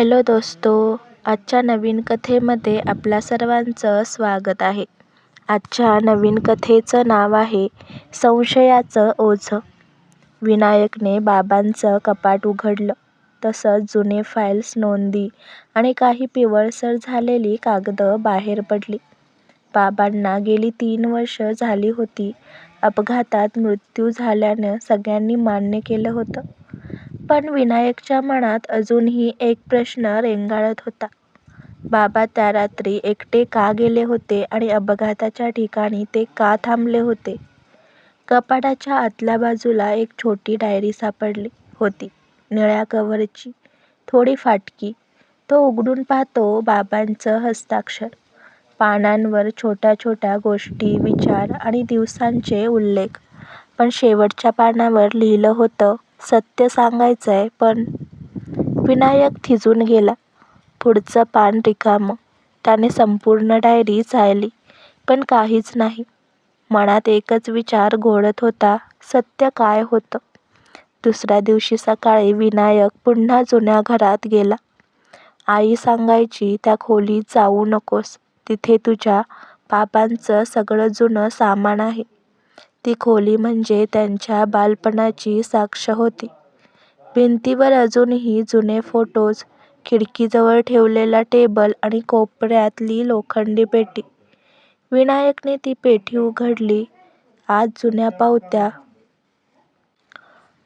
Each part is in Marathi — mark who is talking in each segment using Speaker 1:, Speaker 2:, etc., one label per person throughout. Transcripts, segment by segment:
Speaker 1: हॅलो दोस्तो आजच्या नवीन कथेमध्ये आपल्या सर्वांचं स्वागत आहे. आजच्या नवीन कथेचं नाव आहे संशयाचं ओझं. विनायकने बाबांचं कपाट उघडलं. तसंच जुने फाईल्स नोंदी आणि काही पिवळसर झालेली कागदं बाहेर पडली. बाबांना गेली तीन वर्ष झाली होती. अपघातात मृत्यू झाल्यानं सगळ्यांनी मान्य केलं होतं. पण विनायकच्या मनात अजूनही एक प्रश्न रेंगाळत होता. बाबा त्या रात्री एकटे का गेले होते आणि अपघाताच्या ठिकाणी ते का थांबले होते? कपाटाच्या आतल्या बाजूला एक छोटी डायरी सापडली होती. निळ्या कव्हरची, थोडी फाटकी. तो उघडून पाहतो बाबांचं हस्ताक्षर. पानांवर छोट्या छोट्या गोष्टी, विचार आणि दिवसांचे उल्लेख. पण शेवटच्या पानावर लिहिलं होतं, सत्य सांगायचंय पण... विनायक थिजून गेला. पुढचं पान रिकामं. त्याने संपूर्ण डायरी चाळली, पण काहीच नाही. मनात एकच विचार घोळत होता, सत्य काय होतं? दुसऱ्या दिवशी सकाळी विनायक पुन्हा जुन्या घरात गेला. आई सांगायची त्या खोलीत जाऊ नकोस. तिथे तुझ्या बाबांचं सगळं जुनं सामान आहे. ती खोली म्हणजे त्यांच्या बालपणाची साक्ष होती. भिंतीवर अजूनही जुने फोटोज, खिडकीजवळ ठेवलेला टेबल आणि कोपऱ्यातली लोखंडी पेटी. विनायकने ती पेटी उघडली. आत जुन्या पावत्या.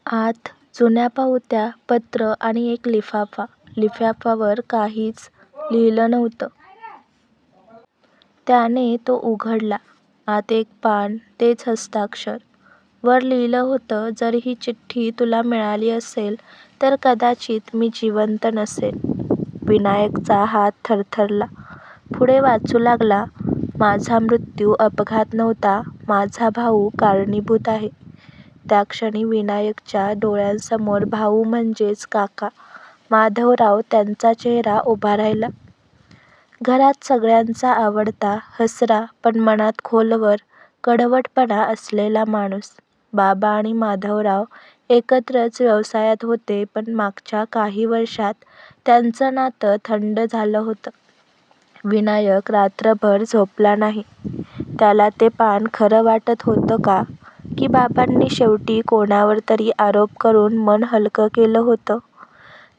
Speaker 1: आत जुन्या पावत्या, पत्र आणि एक लिफाफा. लिफाफ्यावर काहीच लिहिलं नव्हतं. त्याने तो उघडला. आत एक पान, तेच हस्ताक्षर. वर लिहिलं होतं, जर ही चिठ्ठी तुला मिळाली असेल तर कदाचित मी जिवंत नसेन. विनायकचा हात थरथरला. पुढे वाचू लागला. माझा मृत्यू अपघात नव्हता. माझा भाऊ कारणीभूत आहे. त्या क्षणी विनायकच्या डोळ्यांसमोर भाऊ म्हणजेच काका माधवराव त्यांचा चेहरा उभा राहिला. घरात सगळ्यांचा आवडता, हसरा पण मनात खोलवर कडवटपणा असलेला माणूस. बाबा आणि माधवराव एकत्रच व्यवसायात होते पण मागच्या काही वर्षात त्यांचं नातं थंड झालं होतं. विनायक रात्रभर झोपला नाही. त्याला ते पान खरं वाटत होतं का? की बाबांनी शेवटी कोणावर तरी आरोप करून मन हलकं केलं होतं?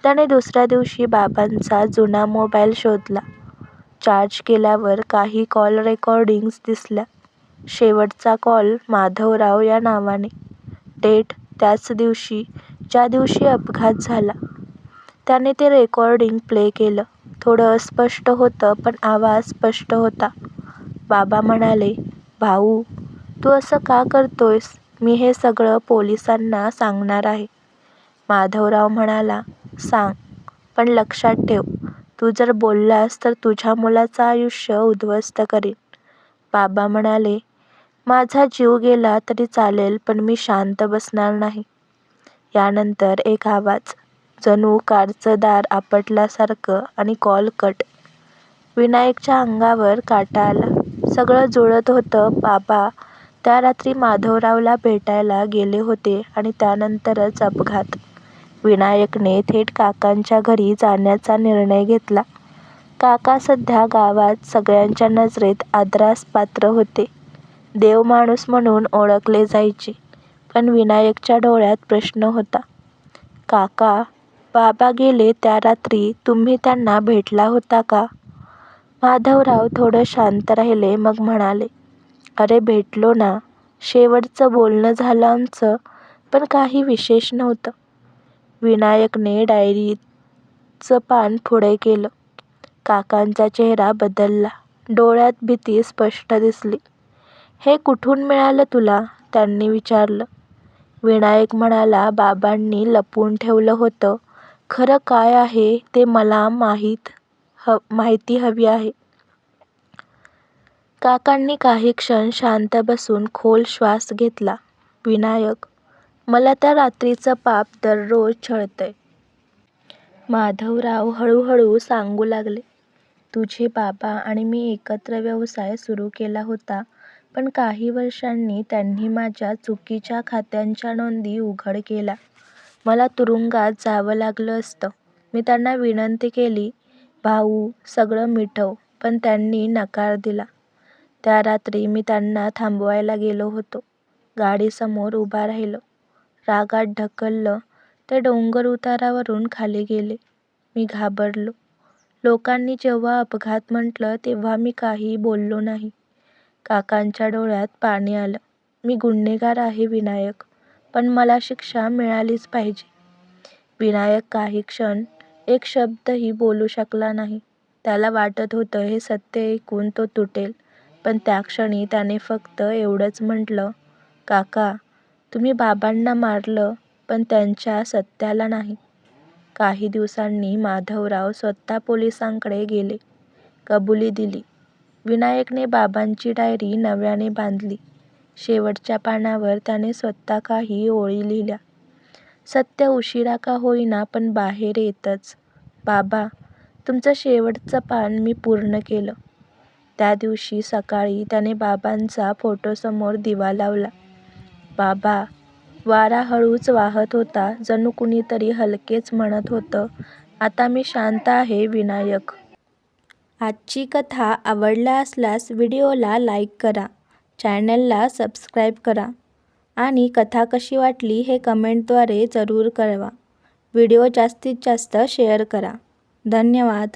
Speaker 1: त्याने दुसऱ्या दिवशी बाबांचा जुना मोबाईल शोधला. चार्ज केल्यावर काही कॉल रेकॉर्डिंग्ज दिसल्या. शेवटचा कॉल माधवराव या नावाने. डेट त्याच दिवशी, ज्या दिवशी अपघात झाला. त्याने ते रेकॉर्डिंग प्ले केलं. थोडं अस्पष्ट होतं पण आवाज स्पष्ट होता. बाबा म्हणाले, भाऊ, तू असं का करतोयस? मी हे सगळं पोलिसांना सांगणार आहे. माधवराव म्हणाला, सांग, पण लक्षात ठेव, तू जर बोललास तर तुझ्या मुलाचं आयुष्य उद्ध्वस्त करीन. बाबा म्हणाले, माझा जीव गेला तरी चालेल पण मी शांत बसणार नाही. यानंतर एक आवाज. जणू कारचं दार आपटल्यासारखं आणि कॉल कट. विनायकच्या अंगावर काटा आला. सगळं जुळत होतं. बाबा त्या रात्री माधवरावला भेटायला गेले होते आणि त्यानंतरच अपघात. विनायकने थेट काकांच्या घरी जाण्याचा निर्णय घेतला. काका सध्या गावात सगळ्यांच्या नजरेत आदरास पात्र होते. देवमाणूस म्हणून ओळखले जायचे. पण विनायकच्या डोळ्यात प्रश्न होता. काका, बाबा गेले त्या रात्री तुम्ही त्यांना भेटला होता का? माधवराव थोडं शांत राहिले मग म्हणाले, अरे भेटलो ना. शेवटचं बोलणं झालं आमचं, पण काही विशेष नव्हतं. विनायकने डायरीचं पान पुढे केलं. काकांचा चेहरा बदलला. डोळ्यात भीती स्पष्ट दिसली. हे कुठून मिळालं तुला? त्यांनी विचारलं. विनायक म्हणाला बाबांनी लपवून ठेवलं होतं. खरं काय आहे ते मला माहिती हवी आहे. काकांनी काही क्षण शांत बसून खोल श्वास घेतला. विनायक, मला त्या रात्रीचं पाप दररोज छळतंय. माधवराव हळूहळू सांगू लागले, तुझे बाबा आणि मी एकत्र व्यवसाय सुरू केला होता पण काही वर्षांनी त्यांनी माझ्या चुकीच्या खात्यांच्या नोंदी उघड केल्या. मला तुरुंगात जावं लागलं असतं. मी त्यांना विनंती केली, भाऊ, सगळं मिटव, पण त्यांनी नकार दिला. त्या रात्री मी त्यांना थांबवायला गेलो होतो. गाडीसमोर उभा राहिलो. रागात ढकललं ते डोंगर उतारावरून खाली गेले. मी घाबरलो. लोकांनी जेव्हा अपघात म्हटलं तेव्हा मी काही बोललो नाही. काकांच्या डोळ्यात पाणी आलं. मी गुन्हेगार आहे विनायक, पण मला शिक्षा मिळालीच पाहिजे. विनायक काही क्षण एक शब्दही बोलू शकला नाही. त्याला वाटत होतं हे सत्य ऐकून तो तुटेल, पण त्या क्षणी त्याने फक्त एवढंच म्हटलं, काका, तुम्ही बाबांना मारलं, पण त्यांच्या सत्याला नाही. काही दिवसांनी माधवराव स्वतः पोलिसांकडे गेले. कबुली दिली. विनायकने बाबांची डायरी नव्याने बांधली. शेवटच्या पानावर त्याने स्वतः काही ओळी लिहिल्या. सत्य उशिरा का होईना पण बाहेर येतंच. बाबा, तुमचं शेवटचं पान मी पूर्ण केलं. त्या दिवशी सकाळी त्याने बाबांचा फोटोसमोर दिवा लावला. बाबा, वारा हळूच वाहत होता जणू कुणीतरी हलकेच म्हणत होतं, आता मी शांत आहे विनायक. आजची कथा आवडला असल्यास व्हिडिओला लाईक करा, चॅनलला सबस्क्राईब करा आणि कथा कशी वाटली हे कमेंटद्वारे जरूर कळवा. व्हिडिओ जास्तीत जास्त शेअर करा. धन्यवाद.